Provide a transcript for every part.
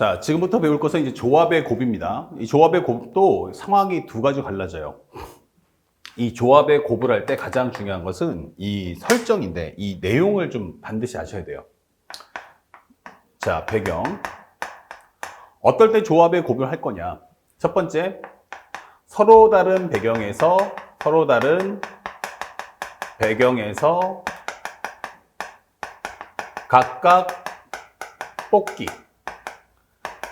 자, 지금부터 배울 것은 이제 조합의 곱입니다. 이 조합의 곱도 상황이 두 가지 갈라져요. 이 조합의 곱을 할 때 가장 중요한 것은 이 설정인데 이 내용을 좀 반드시 아셔야 돼요. 자, 배경. 어떨 때 조합의 곱을 할 거냐? 첫 번째, 서로 다른 배경에서 서로 다른 배경에서 각각 뽑기.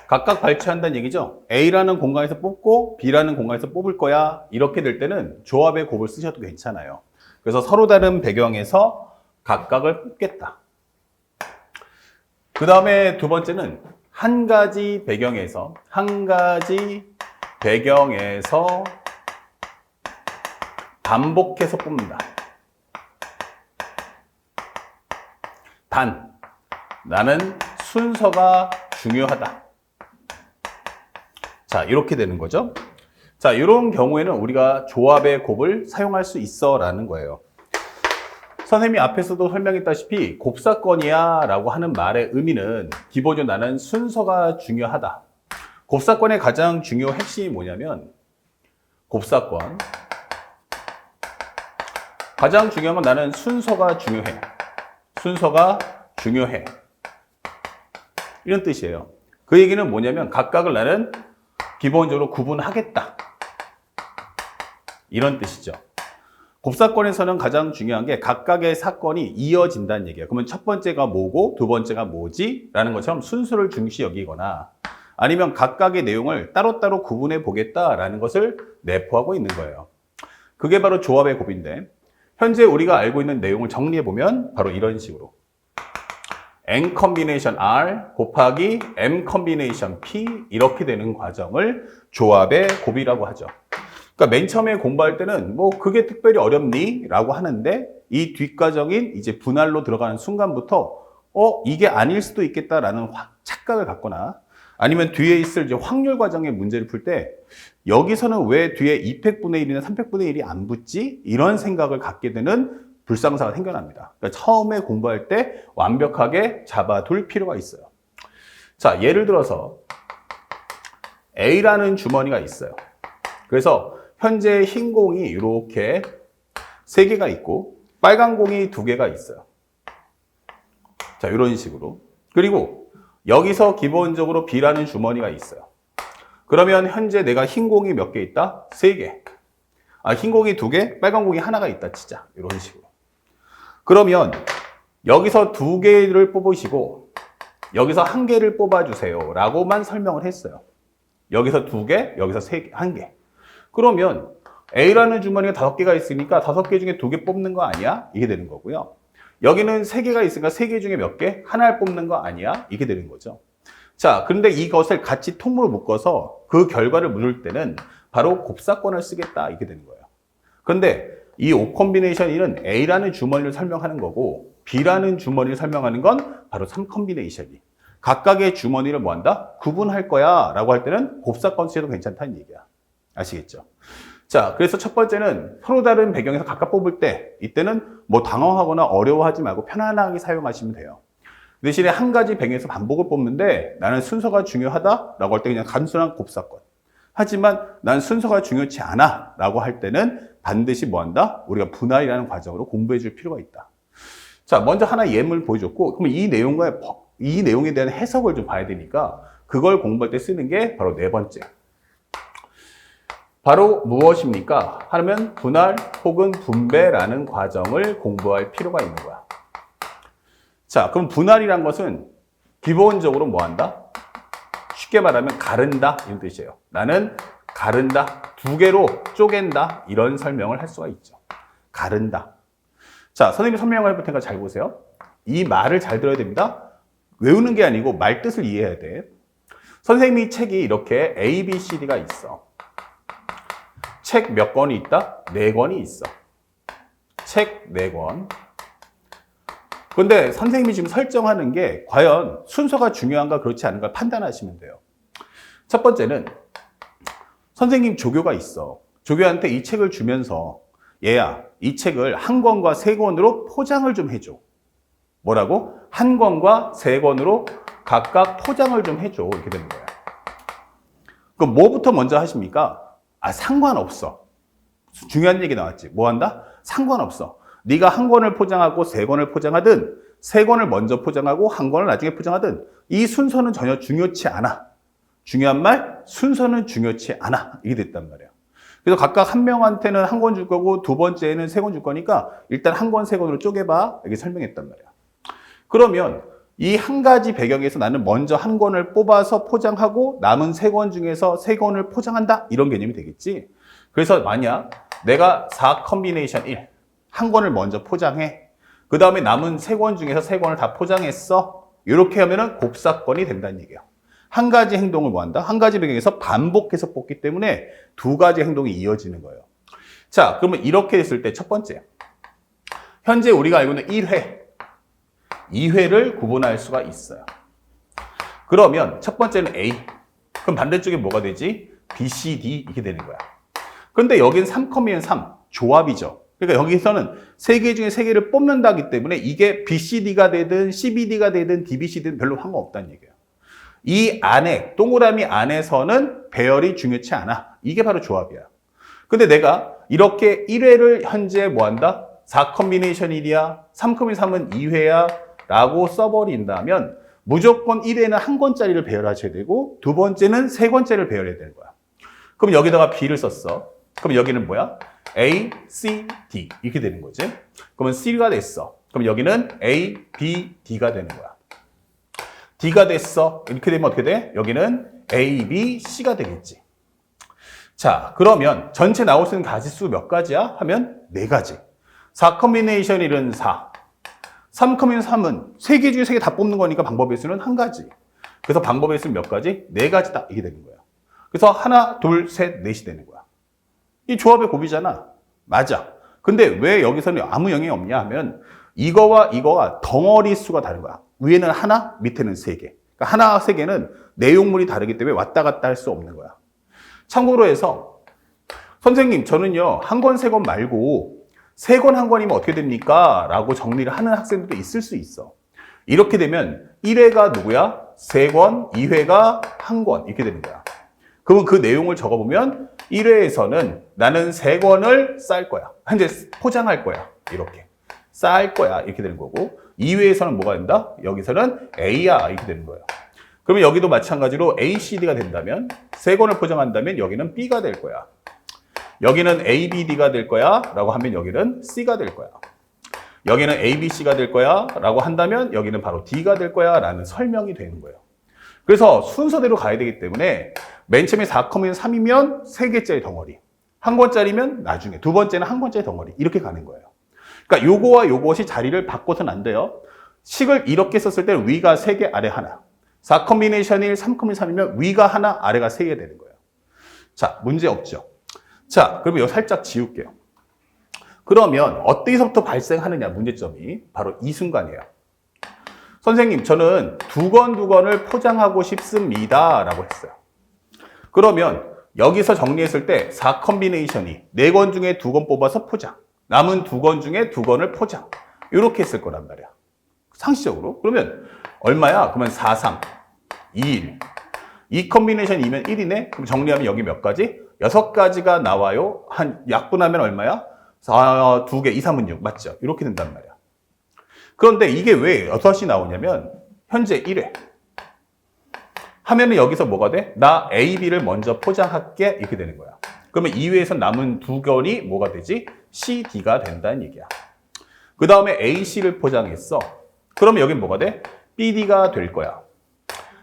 각각 발췌한다는 얘기죠. A라는 공간에서 뽑고 B라는 공간에서 뽑을 거야. 이렇게 될 때는 조합의 곱을 쓰셔도 괜찮아요. 그래서 서로 다른 배경에서 각각을 뽑겠다. 그 다음에 두 번째는 한 가지 배경에서 한 가지 배경에서 반복해서 뽑는다. 단, 나는 순서가 중요하다. 자, 이렇게 되는 거죠. 자, 이런 경우에는 우리가 조합의 곱을 사용할 수 있어 라는 거예요. 선생님이 앞에서도 설명했다시피 곱사건이야 라고 하는 말의 의미는 기본적으로 나는 순서가 중요하다. 곱사건의 가장 중요 핵심이 뭐냐면 곱사건 가장 중요한 건 나는 순서가 중요해. 순서가 중요해. 이런 뜻이에요. 그 얘기는 뭐냐면 각각을 나는 기본적으로 구분하겠다. 이런 뜻이죠. 곱사건에서는 가장 중요한 게 각각의 사건이 이어진다는 얘기예요. 그러면 첫 번째가 뭐고 두 번째가 뭐지? 라는 것처럼 순서를 중시 여기거나 아니면 각각의 내용을 따로따로 구분해 보겠다라는 것을 내포하고 있는 거예요. 그게 바로 조합의 곱인데 현재 우리가 알고 있는 내용을 정리해 보면 바로 이런 식으로 n 컨비네이션 r 곱하기 m 컨비네이션 p 이렇게 되는 과정을 조합의 곱이라고 하죠. 그러니까 맨 처음에 공부할 때는 뭐 그게 특별히 어렵니? 라고 하는데 이 뒷과정인 이제 분할로 들어가는 순간부터 어 이게 아닐 수도 있겠다라는 확- 착각을 갖거나 아니면 뒤에 있을 이제 확률 과정의 문제를 풀 때 여기서는 왜 뒤에 200분의 1이나 300분의 1이 안 붙지? 이런 생각을 갖게 되는 불상사가 생겨납니다. 그러니까 처음에 공부할 때 완벽하게 잡아둘 필요가 있어요. 자, 예를 들어서 A라는 주머니가 있어요. 그래서 현재 흰 공이 이렇게 세 개가 있고 빨간 공이 두 개가 있어요. 자, 이런 식으로. 그리고 여기서 기본적으로 B라는 주머니가 있어요. 그러면 현재 내가 흰 공이 몇 개 있다? 세 개. 아, 흰 공이 두 개, 빨간 공이 하나가 있다, 진짜. 이런 식으로. 그러면 여기서 두 개를 뽑으시고 여기서 한 개를 뽑아주세요. 라고만 설명을 했어요. 여기서 두 개, 여기서 세 개, 한 개. 그러면 A라는 주머니가 다섯 개가 있으니까 다섯 개 중에 두 개 뽑는 거 아니야? 이게 되는 거고요. 여기는 세 개가 있으니까 세 개 중에 몇 개? 하나를 뽑는 거 아니야? 이게 되는 거죠. 자, 그런데 이것을 같이 통으로 묶어서 그 결과를 물을 때는 바로 곱사건을 쓰겠다. 이게 되는 거예요. 그런데 이 O 컨비네이션 1은 A라는 주머니를 설명하는 거고 B라는 주머니를 설명하는 건 바로 3 컨비네이션이. 각각의 주머니를 뭐 한다? 구분할 거야 라고 할 때는 곱사건 쓰셔도 괜찮다는 얘기야. 아시겠죠? 자, 그래서 첫 번째는 서로 다른 배경에서 각각 뽑을 때 이때는 뭐 당황하거나 어려워하지 말고 편안하게 사용하시면 돼요. 그 대신에 한 가지 배경에서 반복을 뽑는데 나는 순서가 중요하다라고 할 때 그냥 단순한 곱사건. 하지만 난 순서가 중요치 않아 라고 할 때는 반드시 뭐 한다? 우리가 분할이라는 과정으로 공부해 줄 필요가 있다. 자, 먼저 하나 예문을 보여줬고, 그러면 이 내용과, 이 내용에 대한 해석을 좀 봐야 되니까 그걸 공부할 때 쓰는 게 바로 네 번째. 바로 무엇입니까? 하면 분할 혹은 분배라는 과정을 공부할 필요가 있는 거야. 자, 그럼 분할이란 것은 기본적으로 뭐 한다? 쉽게 말하면 가른다 이런 뜻이에요. 나는 가른다, 두 개로 쪼갠다 이런 설명을 할 수가 있죠. 가른다. 자, 선생님이 설명을 해볼 테니까 잘 보세요. 이 말을 잘 들어야 됩니다. 외우는 게 아니고 말 뜻을 이해해야 돼. 선생님이 책이 이렇게 A, B, C, D가 있어. 책 몇 권이 있다? 네 권이 있어. 책 네 권. 근데 선생님이 지금 설정하는 게 과연 순서가 중요한가 그렇지 않은가 판단하시면 돼요. 첫 번째는 선생님 조교가 있어. 조교한테 이 책을 주면서 얘야, 이 책을 한 권과 세 권으로 포장을 좀 해줘. 뭐라고? 한 권과 세 권으로 각각 포장을 좀 해줘. 이렇게 되는 거야. 그럼 뭐부터 먼저 하십니까? 아, 상관없어. 중요한 얘기 나왔지. 뭐 한다? 상관없어. 네가 한 권을 포장하고 세 권을 포장하든 세 권을 먼저 포장하고 한 권을 나중에 포장하든 이 순서는 전혀 중요치 않아. 중요한 말, 순서는 중요치 않아. 이게 됐단 말이야. 그래서 각각 한 명한테는 한 권 줄 거고 두 번째는 세 권 줄 거니까 일단 한 권, 세 권으로 쪼개봐. 이렇게 설명했단 말이야. 그러면 이 한 가지 배경에서 나는 먼저 한 권을 뽑아서 포장하고 남은 세 권 중에서 세 권을 포장한다. 이런 개념이 되겠지. 그래서 만약 내가 4 컨비네이션 1, 한 권을 먼저 포장해. 그 다음에 남은 세 권 중에서 세 권을 다 포장했어. 이렇게 하면은 곱사건이 된다는 얘기야. 한 가지 행동을 뭐 한다? 한 가지 배경에서 반복해서 뽑기 때문에 두 가지 행동이 이어지는 거예요. 자, 그러면 이렇게 됐을 때 첫 번째. 현재 우리가 알고 있는 1회, 2회를 구분할 수가 있어요. 그러면 첫 번째는 A. 그럼 반대쪽에 뭐가 되지? B, C, D 이렇게 되는 거야. 그런데 여긴 3컴이면 3. 조합이죠. 그러니까 여기서는 세 개 중에 세 개를 뽑는다기 때문에 이게 BCD가 되든 CBD가 되든 DBC든 별로 상관없다는 얘기예요. 이 안에, 동그라미 안에서는 배열이 중요치 않아. 이게 바로 조합이야. 근데 내가 이렇게 1회를 현재 뭐 한다? 4 컨비네이션 1이야, 3 컨비네이션 3은 2회야 라고 써버린다면 무조건 1회는 한 권짜리를 배열하셔야 되고 두 번째는 세 권짜리를 배열해야 되는 거야. 그럼 여기다가 B를 썼어. 그럼 여기는 뭐야? A, C, D 이렇게 되는 거지. 그러면 C가 됐어. 그럼 여기는 A, B, D가 되는 거야. D가 됐어. 이렇게 되면 어떻게 돼? 여기는 A, B, C가 되겠지. 자, 그러면 전체 나올 수 있는 가지수 몇 가지야? 하면 네 가지. 4 컨비네이션 1은 4. 3 컨비네이션 3은 세개 중에 세개다 뽑는 거니까 방법의 수는 한 가지. 그래서 방법의 수는 몇 가지? 네 가지다. 이게 되는 거야. 그래서 하나, 둘, 셋, 넷이 되는 거야. 이 조합의 곱이잖아. 맞아. 근데 왜 여기서는 아무 영향이 없냐 하면 이거와 이거가 덩어리 수가 다른 거야. 위에는 하나, 밑에는 세 개. 그러니까 하나, 세 개는 내용물이 다르기 때문에 왔다 갔다 할 수 없는 거야. 참고로 해서 선생님 저는요 한 권, 세 권 말고 세 권, 한 권이면 어떻게 됩니까? 라고 정리를 하는 학생들도 있을 수 있어. 이렇게 되면 1회가 누구야? 세 권, 2회가 한 권 이렇게 되는 거야. 그러면 그 내용을 적어보면 1회에서는 나는 세 권을 쌀 거야. 현재 포장할 거야. 이렇게. 쌀 거야. 이렇게 되는 거고 2회에서는 뭐가 된다? 여기서는 A야. 이렇게 되는 거예요. 그러면 여기도 마찬가지로 A, C, D가 된다면 세 권을 포장한다면 여기는 B가 될 거야. 여기는 A, B, D가 될 거야. 라고 하면 여기는 C가 될 거야. 여기는 A, B, C가 될 거야. 라고 한다면 여기는 바로 D가 될 거야. 라는 설명이 되는 거예요. 그래서 순서대로 가야 되기 때문에 맨 처음에 4컴인 3이면 3개짜리 덩어리. 한 권짜리면 나중에. 두 번째는 한 권짜리 덩어리. 이렇게 가는 거예요. 그러니까 요거와 요것이 자리를 바꿔서는 안 돼요. 식을 이렇게 썼을 때는 위가 3개, 아래 하나. 4 컨비네이션 1, 3 컨비네이션 3이면 위가 하나, 아래가 3개 되는 거예요. 자, 문제 없죠. 자, 그러면 이거 살짝 지울게요. 그러면 어디서부터 발생하느냐, 문제점이. 바로 이 순간이에요. 선생님, 저는 두 권, 두 권을 포장하고 싶습니다. 라고 했어요. 그러면 여기서 정리했을 때4 컨비네이션이 4권 중에 두권 뽑아서 포장. 남은 두 권 중에 두 권을 포장. 이렇게 했을 거란 말이야. 상시적으로. 그러면 얼마야? 그러면 4, 3, 2, 1. 이 컨비네이션이면 1이네? 그럼 정리하면 여기 몇 가지? 여섯 가지가 나와요. 한 약분하면 얼마야? 4, 2개, 2, 3은 6. 맞죠? 이렇게 된단 말이야. 그런데 이게 왜 6이 나오냐면 현재 1회. 하면은 여기서 뭐가 돼? 나 A, B를 먼저 포장할게. 이렇게 되는 거야. 그러면 2회에서 남은 두 결이 뭐가 되지? C, D가 된다는 얘기야. 그 다음에 A, C를 포장했어. 그러면 여긴 뭐가 돼? B, D가 될 거야.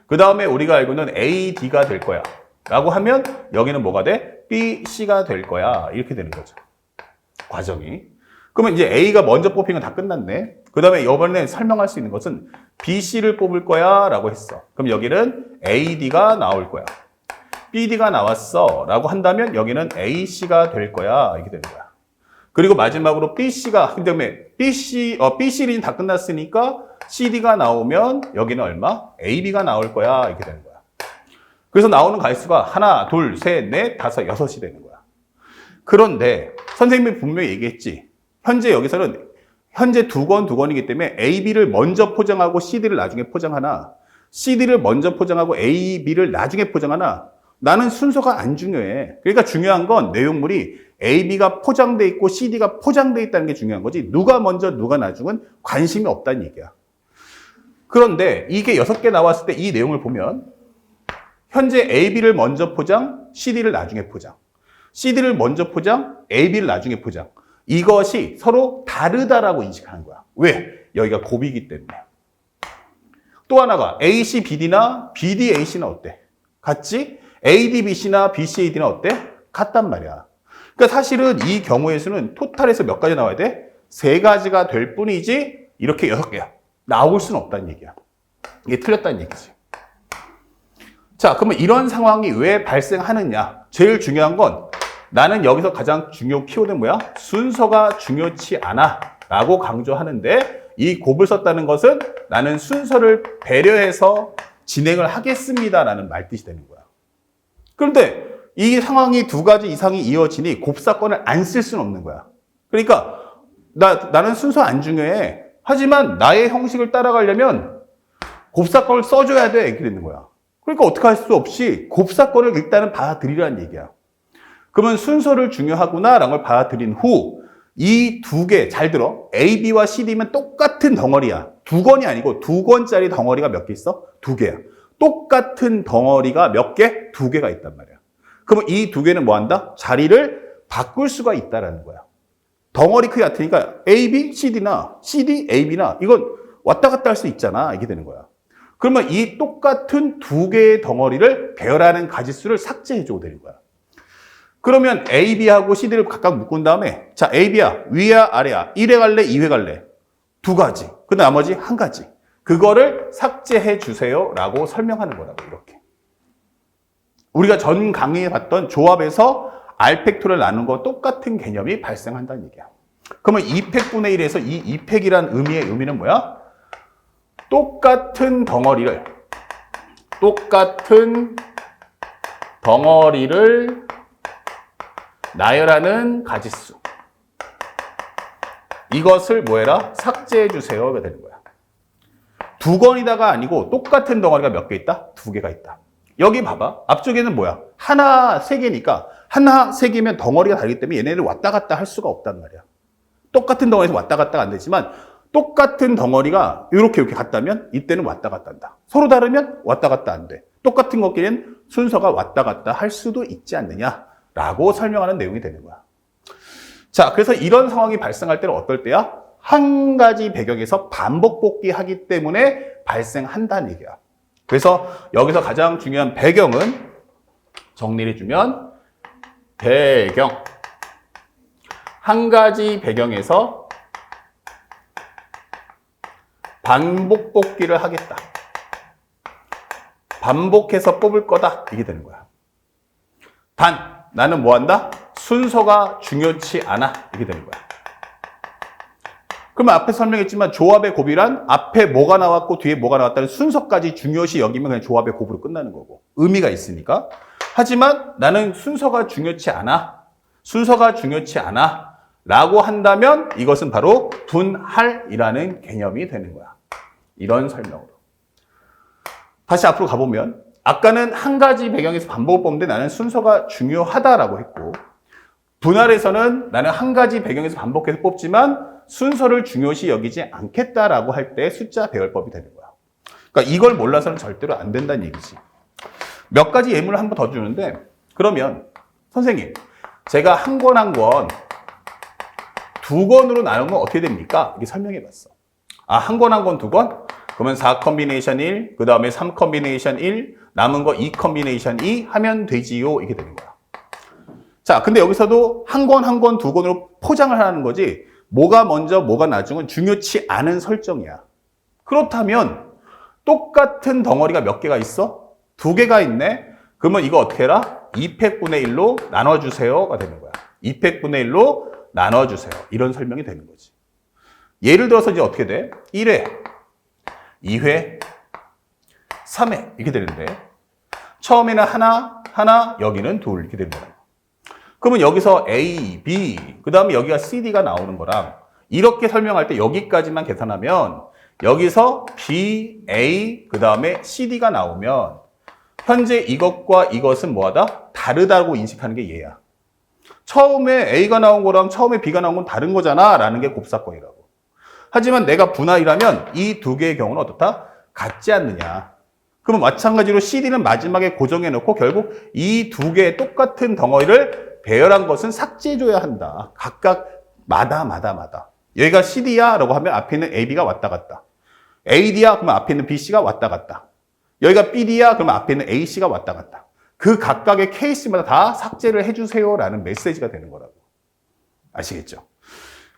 그 다음에 우리가 알고 있는 A, D가 될 거야. 라고 하면 여기는 뭐가 돼? B, C가 될 거야. 이렇게 되는 거죠. 과정이. 그러면 이제 A가 먼저 뽑힌 건 다 끝났네. 그 다음에 이번에 설명할 수 있는 것은 B, C를 뽑을 거야. 라고 했어. 그럼 여기는 A, D가 나올 거야. B, D가 나왔어. 라고 한다면 여기는 A, C가 될 거야. 이렇게 되는 거야. 그리고 마지막으로 B, C가, 그 다음에 B, C, 어, B 시리즈 다 끝났으니까 CD가 나오면 여기는 얼마? AB가 나올 거야. 이렇게 되는 거야. 그래서 나오는 가지수가 하나, 둘, 셋, 넷, 다섯, 여섯이 되는 거야. 그런데 선생님이 분명히 얘기했지. 현재 여기서는 현재 두 권, 두 권이기 때문에 AB를 먼저 포장하고 CD를 나중에 포장하나 CD를 먼저 포장하고 A, B를 나중에 포장하나 나는 순서가 안 중요해. 그러니까 중요한 건 내용물이 A, B가 포장돼 있고 CD가 포장돼 있다는 게 중요한 거지. 누가 먼저 누가 나중은 관심이 없다는 얘기야. 그런데 이게 여섯 개 나왔을 때 이 내용을 보면 현재 A, B를 먼저 포장, CD를 나중에 포장. CD를 먼저 포장, A, B를 나중에 포장. 이것이 서로 다르다라고 인식하는 거야. 왜? 여기가 곱이기 때문에. 또 하나가 AC, BD나 BD, AC는 어때? 같지? AD, BC나 BC, AD는 어때? 같단 말이야. 그러니까 사실은 이 경우에서는 토탈에서 몇 가지 나와야 돼? 세 가지가 될 뿐이지 이렇게 여섯 개야. 나올 수는 없다는 얘기야. 이게 틀렸다는 얘기지. 자, 그러면 이런 상황이 왜 발생하느냐? 제일 중요한 건 나는 여기서 가장 중요 키워드는 뭐야? 순서가 중요치 않아. 라고 강조하는데 이 곱을 썼다는 것은 나는 순서를 배려해서 진행을 하겠습니다. 라는 말뜻이 되는 거야. 그런데 이 상황이 두 가지 이상이 이어지니 곱사건을 안 쓸 수는 없는 거야. 그러니까 나, 나는 순서 안 중요해. 하지만 나의 형식을 따라가려면 곱사건을 써줘야 돼. 이렇게 되는 거야. 그러니까 어떻게 할 수 없이 곱사건을 일단은 받아들이라는 얘기야. 그러면 순서를 중요하구나 라는 걸 받아들인 후 이 두 개, 잘 들어. A, B와 CD면 똑같은 덩어리야. 두 권이 아니고 두 권짜리 덩어리가 몇 개 있어? 두 개야. 똑같은 덩어리가 몇 개? 두 개가 있단 말이야. 그러면 이 두 개는 뭐 한다? 자리를 바꿀 수가 있다라는 거야. 덩어리 크기 같으니까 A, B, CD나 CD, A, B나 이건 왔다 갔다 할 수 있잖아. 이게 되는 거야. 그러면 이 똑같은 두 개의 덩어리를 배열하는 가지수를 삭제해줘도 되는 거야. 그러면 A, B하고 CD를 각각 묶은 다음에 자, A, B야. 위야, 아래야. 1회 갈래, 2회 갈래. 두 가지. 그 나머지 한 가지. 그거를 삭제해 주세요. 라고 설명하는 거라고, 이렇게. 우리가 전 강의에 봤던 조합에서 R팩토를 나눈 거 똑같은 개념이 발생한다는 얘기야. 그러면 2팩분의 1에서 이 2팩이란 의미의 의미는 뭐야? 똑같은 덩어리를, 똑같은 덩어리를 나열하는 가지수. 이것을 뭐해라? 삭제해 주세요가 되는 거야. 두 건이다가 아니고 똑같은 덩어리가 몇 개 있다? 두 개가 있다. 여기 봐봐. 앞쪽에는 뭐야? 하나, 세 개니까 하나, 세 개면 덩어리가 다르기 때문에 얘네를 왔다 갔다 할 수가 없단 말이야. 똑같은 덩어리에서 왔다 갔다 안 되지만 똑같은 덩어리가 이렇게 이렇게 같다면 이때는 왔다 갔다 한다. 서로 다르면 왔다 갔다 안 돼. 똑같은 것끼리는 순서가 왔다 갔다 할 수도 있지 않느냐라고 설명하는 내용이 되는 거야. 자, 그래서 이런 상황이 발생할 때는 어떨 때야? 한 가지 배경에서 반복 복귀하기 때문에 발생한다는 얘기야. 그래서 여기서 가장 중요한 배경은 정리를 해주면 배경. 한 가지 배경에서 반복 뽑기를 하겠다. 반복해서 뽑을 거다. 이게 되는 거야. 단, 나는 뭐 한다? 순서가 중요치 않아. 이게 되는 거야. 그러면 앞에 설명했지만 조합의 곱이란 앞에 뭐가 나왔고 뒤에 뭐가 나왔다는 순서까지 중요시 여기면 그냥 조합의 곱으로 끝나는 거고. 의미가 있으니까. 하지만 나는 순서가 중요치 않아. 순서가 중요치 않아. 라고 한다면 이것은 바로 분할이라는 개념이 되는 거야. 이런 설명으로. 다시 앞으로 가보면 아까는 한 가지 배경에서 반복을 뽑는데 나는 순서가 중요하다라고 했고 분할에서는 나는 한 가지 배경에서 반복해서 뽑지만 순서를 중요시 여기지 않겠다라고 할 때 숫자 배열법이 되는 거야. 그러니까 이걸 몰라서는 절대로 안 된다는 얘기지. 몇 가지 예문을 한 번 더 주는데 그러면 선생님 제가 한 권 한 권 두 권으로 건 어떻게 됩니까? 이렇게 설명해 봤어. 아, 한 권 한 권 두 권? 그러면 4 컨비네이션 1, 그 다음에 3 컨비네이션 1, 남은 거 2 컨비네이션 2 하면 되지요. 이게 되는 거야. 자, 근데 여기서도 한 권 한 권 두 권으로 포장을 하는 거지. 뭐가 먼저 뭐가 나중은 중요치 않은 설정이야. 그렇다면 똑같은 덩어리가 몇 개가 있어? 두 개가 있네. 그러면 이거 어떻게 해라? 2팩분의 1로 나눠주세요가 되는 거야. 2팩분의 1로 나눠주세요. 이런 설명이 되는 거지. 예를 들어서 이제 어떻게 돼? 1회, 2회, 3회 이렇게 되는데 처음에는 하나, 하나, 여기는 둘 이렇게 되는 거야. 그러면 여기서 A, B, 그 다음에 여기가 CD가 나오는 거랑 이렇게 설명할 때 여기까지만 계산하면 여기서 B, A, 그 다음에 CD가 나오면 현재 이것과 이것은 뭐하다? 다르다고 인식하는 게 얘야. 처음에 A가 나온 거랑 처음에 B가 나온 건 다른 거잖아 라는 게 곱사건이라고. 하지만 내가 분할이라면 이 두 개의 경우는 어떻다? 같지 않느냐. 그러면 마찬가지로 CD는 마지막에 고정해 놓고 결국 이 두 개의 똑같은 덩어리를 배열한 것은 삭제해줘야 한다. 각각 마다 마다 마다. 여기가 CD야 라고 하면 앞에 있는 AB가 왔다 갔다. AD야 그러면 앞에 있는 BC가 왔다 갔다. 여기가 BD야 그러면 앞에 있는 AC가 왔다 갔다. 그 각각의 케이스마다 다 삭제를 해주세요라는 메시지가 되는 거라고. 아시겠죠?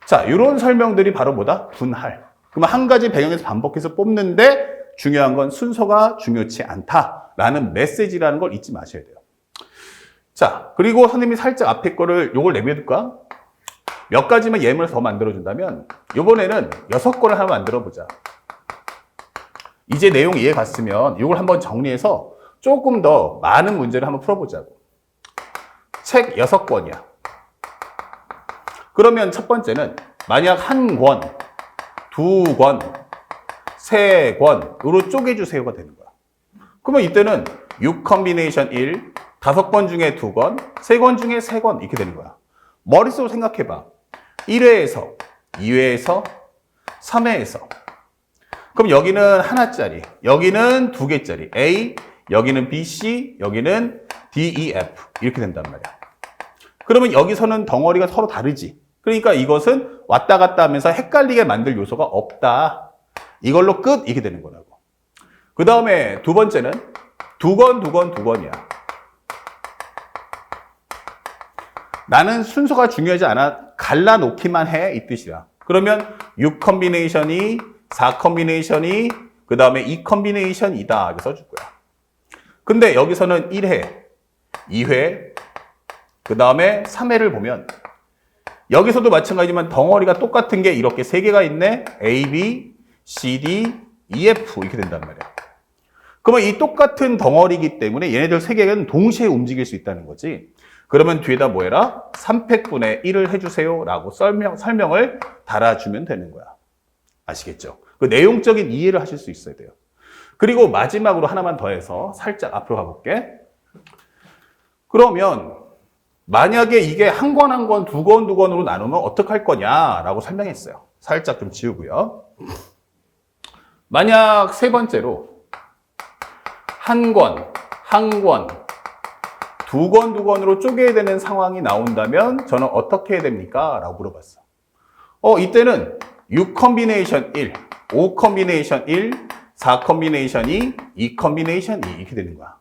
자, 이런 설명들이 바로 뭐다? 분할. 그러면 한 가지 배경에서 반복해서 뽑는데 중요한 건 순서가 중요치 않다라는 메시지라는 걸 잊지 마셔야 돼요. 자, 그리고 선생님이 살짝 앞에 거를 요걸 내밀까? 몇 가지만 예문을 더 만들어준다면 이번에는 여섯 거를 하나 만들어 보자. 이제 내용 이해 갔으면 이걸 한번 정리해서 조금 더 많은 문제를 한번 풀어보자고. 책 여섯 권이야. 그러면 첫 번째는 만약 한 권, 두 권, 세 권으로 쪼개주세요가 되는 거야. 그러면 이때는 6 컨비네이션 1, 다섯 권 중에 두 권, 세 권 중에 세 권 이렇게 되는 거야. 머릿속으로 생각해봐. 1회에서, 2회에서, 3회에서. 그럼 여기는 하나짜리, 여기는 두 개짜리. A, 여기는 B, C, 여기는 D, E, F. 이렇게 된단 말이야. 그러면 여기서는 덩어리가 서로 다르지. 그러니까 이것은 왔다 갔다 하면서 헷갈리게 만들 요소가 없다. 이걸로 끝! 이렇게 되는 거라고. 그 다음에 두 번째는 두 권, 두 권, 두 권이야. 나는 순서가 중요하지 않아. 갈라놓기만 해. 이 뜻이야. 그러면 6 컨비네이션이, 4 컨비네이션이, 그 다음에 2 컨비네이션이다. 이렇게 써줄 거야. 근데 여기서는 1회, 2회, 그 다음에 3회를 보면 여기서도 마찬가지지만 덩어리가 똑같은 게 이렇게 세 개가 있네. A, B, C, D, E, F 이렇게 된단 말이야. 그러면 이 똑같은 덩어리이기 때문에 얘네들 세 개는 동시에 움직일 수 있다는 거지. 그러면 뒤에다 뭐 해라? 3팩분의 1을 해주세요. 라고 설명, 설명을 달아주면 되는 거야. 아시겠죠? 그 내용적인 이해를 하실 수 있어야 돼요. 그리고 마지막으로 하나만 더 해서 살짝 앞으로 가볼게. 그러면 만약에 이게 한 권 한 권, 두 권 두 권으로 나누면 어떡할 거냐라고 설명했어요. 살짝 좀 지우고요. 만약 세 번째로 한 권, 한 권, 두 권, 두 권으로 쪼개야 되는 상황이 나온다면 저는 어떻게 해야 됩니까? 라고 물어봤어. 어, 이때는 6 컨비네이션 1, 5 컨비네이션 1, 4 컨비네이션 2, 2 컨비네이션 2 이렇게 되는 거야.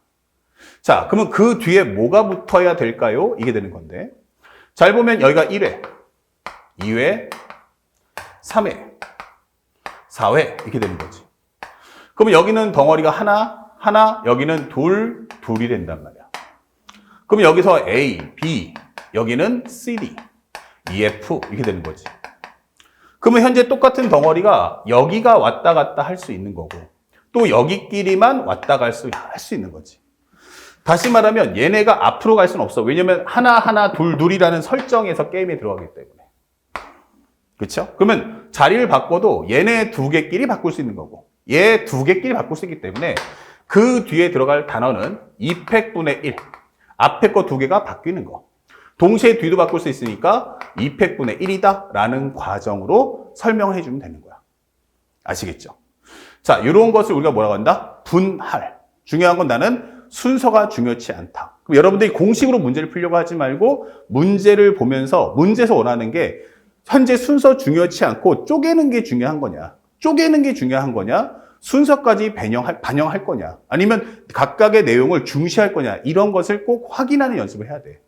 자, 그러면 그 뒤에 뭐가 붙어야 될까요? 이게 되는 건데. 잘 보면 여기가 1회, 2회, 3회, 4회 이렇게 되는 거지. 그러면 여기는 덩어리가 하나, 하나, 여기는 둘, 둘이 된단 말이야. 그럼 여기서 A, B, 여기는 C, D, E, F 이렇게 되는 거지. 그러면 현재 똑같은 덩어리가 여기가 왔다 갔다 할 수 있는 거고 또 여기끼리만 왔다 갈 수 할 수 있는 거지. 다시 말하면 얘네가 앞으로 갈 수는 없어. 왜냐면 하나 하나 둘 둘이라는 설정에서 게임에 들어가기 때문에. 그렇죠? 그러면 자리를 바꿔도 얘네 두 개끼리 바꿀 수 있는 거고 얘 두 개끼리 바꿀 수 있기 때문에 그 뒤에 들어갈 단어는 2팩분의 1. 앞에 거 두 개가 바뀌는 거. 동시에 뒤도 바꿀 수 있으니까 2팩분의 1이다 라는 과정으로 설명을 해주면 되는 거야. 아시겠죠? 자, 이런 것을 우리가 뭐라고 한다? 분할. 중요한 건 나는 순서가 중요치 않다. 그럼 여러분들이 공식으로 문제를 풀려고 하지 말고 문제를 보면서 문제에서 원하는 게 현재 순서 중요치 않고 쪼개는 게 중요한 거냐? 쪼개는 게 중요한 거냐? 순서까지 반영할, 반영할 거냐? 아니면 각각의 내용을 중시할 거냐? 이런 것을 꼭 확인하는 연습을 해야 돼.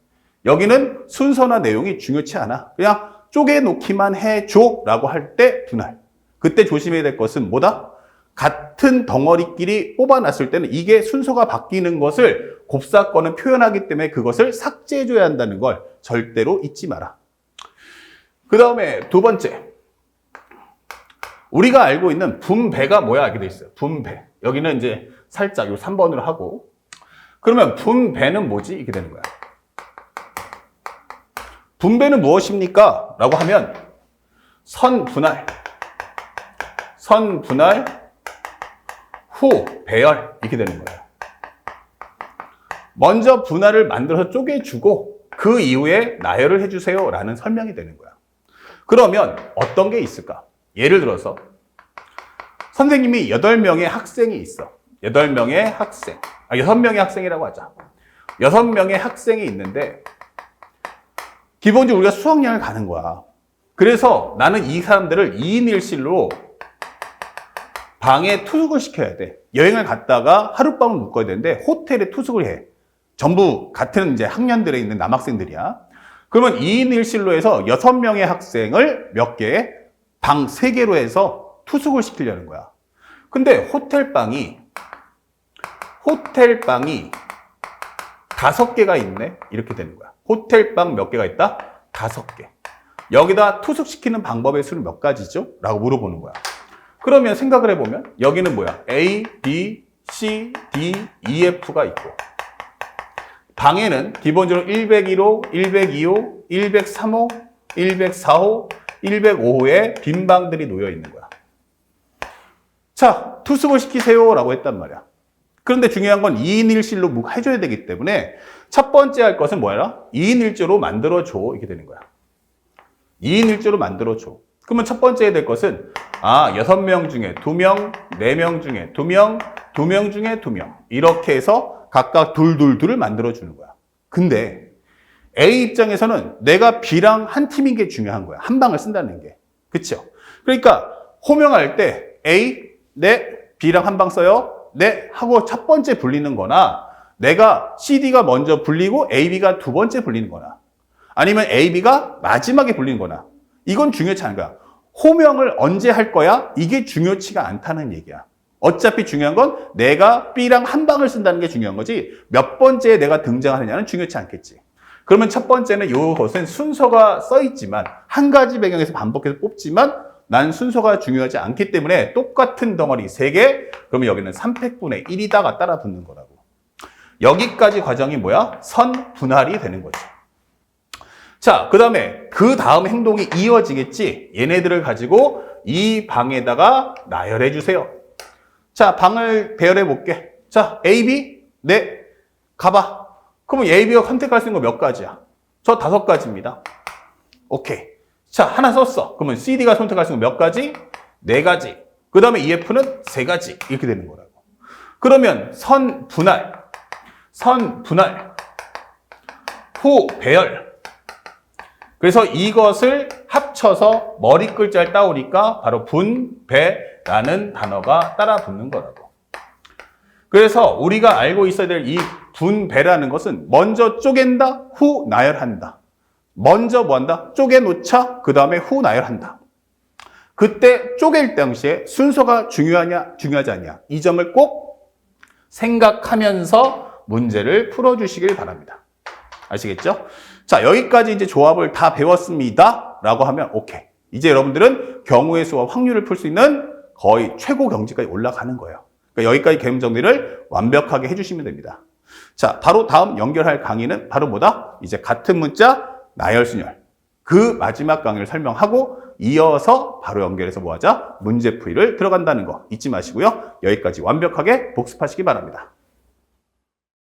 여기는 순서나 내용이 중요치 않아. 그냥 쪼개놓기만 해줘 라고 할 때 분할. 그때 조심해야 될 것은 뭐다? 같은 덩어리끼리 뽑아놨을 때는 이게 순서가 바뀌는 것을 곱사건은 표현하기 때문에 그것을 삭제해줘야 한다는 걸 절대로 잊지 마라. 그 다음에 두 번째. 우리가 알고 있는 분배가 뭐야? 알게 돼 있어요. 분배. 여기는 이제 살짝 요 3번으로 하고. 그러면 분배는 뭐지? 이렇게 되는 거야. 분배는 무엇입니까? 라고 하면 선 분할, 선 분할, 후 배열 이렇게 되는 거예요. 먼저 분할을 만들어서 쪼개주고 그 이후에 나열을 해주세요 라는 설명이 되는 거야. 그러면 어떤 게 있을까? 예를 들어서 선생님이 8명의 학생이 있어. 8명의 학생. 아, 6명의 학생이라고 하자. 6명의 학생이 있는데 기본적으로 우리가 수학여행을 가는 거야. 그래서 나는 이 사람들을 2인 1실로 방에 투숙을 시켜야 돼. 여행을 갔다가 하룻밤을 묵어야 되는데 호텔에 투숙을 해. 전부 같은 이제 학년들에 있는 남학생들이야. 그러면 2인 1실로 해서 6명의 학생을 몇 개, 방 3개로 해서 투숙을 시키려는 거야. 근데 호텔방이, 호텔방이 다섯 개가 있네? 이렇게 되는 거야. 호텔방 몇 개가 있다? 다섯 개. 여기다 투숙시키는 방법의 수는 몇 가지죠? 라고 물어보는 거야. 그러면 생각을 해보면 여기는 뭐야? A, B, C, D, E, F가 있고 방에는 기본적으로 101호, 102호, 103호, 104호, 105호의 빈 방들이 놓여 있는 거야. 자, 투숙을 시키세요 라고 했단 말이야. 그런데 중요한 건 2인 1실로 해줘야 되기 때문에 첫 번째 할 것은 뭐야? 2인 1조로 만들어줘. 이렇게 되는 거야. 2인 1조로 만들어줘. 그러면 첫 번째 해야 될 것은 아, 6명 중에 2명, 4명 중에 2명, 2명 중에 2명. 이렇게 해서 각각 둘둘둘을 만들어주는 거야. 근데 A 입장에서는 내가 B랑 한 팀인 게 중요한 거야. 한 방을 쓴다는 게. 그쵸? 그러니까 호명할 때 A, 네, B랑 한 방 써요. 네, 하고 첫 번째 불리는 거나 내가 CD가 먼저 불리고 AB가 두 번째 불리는 거나 아니면 AB가 마지막에 불리는 거나 이건 중요치 않은 거야. 호명을 언제 할 거야? 이게 중요치가 않다는 얘기야. 어차피 중요한 건 내가 B랑 한 방을 쓴다는 게 중요한 거지 몇 번째에 내가 등장하느냐는 중요치 않겠지. 그러면 첫 번째는 이것은 순서가 써 있지만 한 가지 배경에서 반복해서 뽑지만 난 순서가 중요하지 않기 때문에 똑같은 덩어리 3개 그러면 여기는 3팩분의 1이다가 따라 붙는 거라고. 여기까지 과정이 뭐야? 선 분할이 되는 거지. 자, 그 다음에 그 다음 행동이 이어지겠지? 얘네들을 가지고 이 방에다가 나열해 주세요. 자, 방을 배열해 볼게. 자, A, B? 네. 가봐. 그러면 A, B가 선택할 수 있는 거 몇 가지야? 저 다섯 가지입니다. 오케이. 자, 하나 썼어. 그러면 CD가 선택할 수 있는 거 몇 가지? 네 가지. 그 다음에 EF는 세 가지. 이렇게 되는 거라고. 그러면 선 분할, 선 분할, 후 배열. 그래서 이것을 합쳐서 머리 글자를 따오니까 바로 분배라는 단어가 따라 붙는 거라고. 그래서 우리가 알고 있어야 될 이 분배라는 것은 먼저 쪼갠다, 후 나열한다. 먼저 뭐 한다? 쪼개놓자, 그 다음에 후 나열한다. 그때 쪼갤 당시에 순서가 중요하냐, 중요하지 않냐. 이 점을 꼭 생각하면서 문제를 풀어주시길 바랍니다. 아시겠죠? 자, 여기까지 이제 조합을 다 배웠습니다. 라고 하면 오케이. 이제 여러분들은 경우의 수와 확률을 풀 수 있는 거의 최고 경지까지 올라가는 거예요. 그러니까 여기까지 개념 정리를 완벽하게 해주시면 됩니다. 자, 바로 다음 연결할 강의는 바로 뭐다? 이제 같은 문자, 나열순열. 그 마지막 강의를 설명하고 이어서 바로 연결해서 뭐 하자? 문제 풀이를 들어간다는 거 잊지 마시고요. 여기까지 완벽하게 복습하시기 바랍니다.